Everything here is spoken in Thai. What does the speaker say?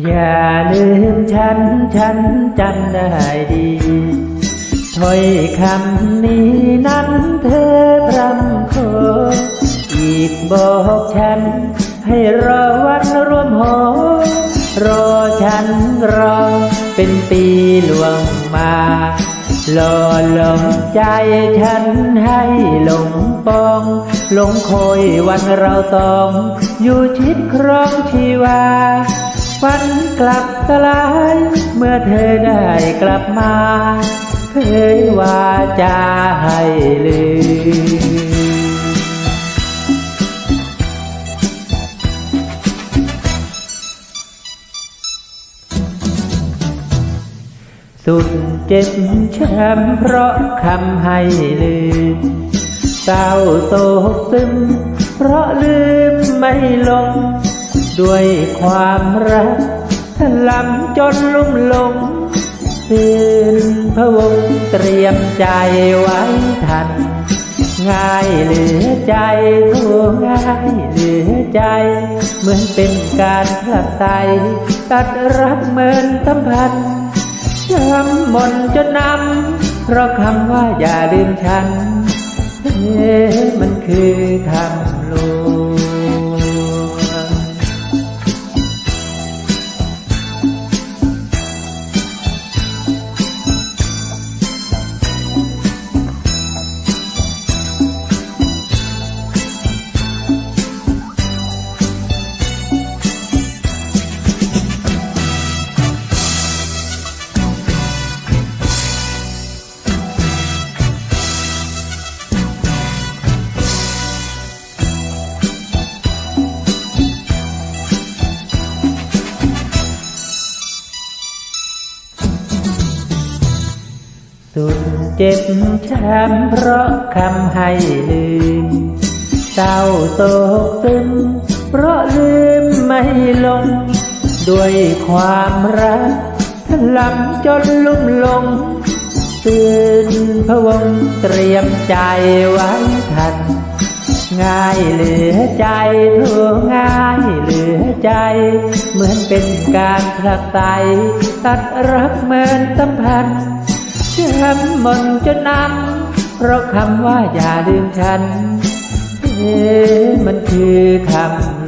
อย่าลืมฉัน ฉันจำได้ดีถ้อยคำนี้นั้นเธอพรำโคอีกบอกฉัน ให้รอวันรวมหอ รอฉันรอ เป็นปีหลวงมาหล่อหลงใจฉันให้หลงปอง หลงคอยวันเราต้อง อยู่ชิดครองชีวา ลับสลาย เมื่อเธอได้กลับมาเคยว่าจะให้ลืมสุดเจ็บช้ำเพราะคำให้ลืมเศร้าโศกซึม เพราะลืมไม่ลง ด้วยความรัก ถลำจนลุ่มลงตื่นพะวงเตรียมใจไว้ทัน ง่ายเหลือใจทั่วง่ายเหลือใจ เหมือนเป็นการผลักไตตัดรักเหมือนสัมพันธ์ช้ำมนจนนำเพราะคำว่าอย่าลืมฉันเอ๊ะมันคือคำลวง สุดเจ็บช้ำเพราะคำให้ลืมเศร้าโศกซึมเพราะลืมไม่ลง ด้วยความรักถลำจนลุ่มลง ตื่นพวงเตรียมใจไว้ทัน ง่ายเหลือใจทั่วง่ายเหลือใจ เหมือนเป็นการผลักไสตัดรักเหมือนสัมพันธ์ ช้ำมนจนนำเพราะคำว่าอย่าลืมฉัน เอ๊ะมันคือคำ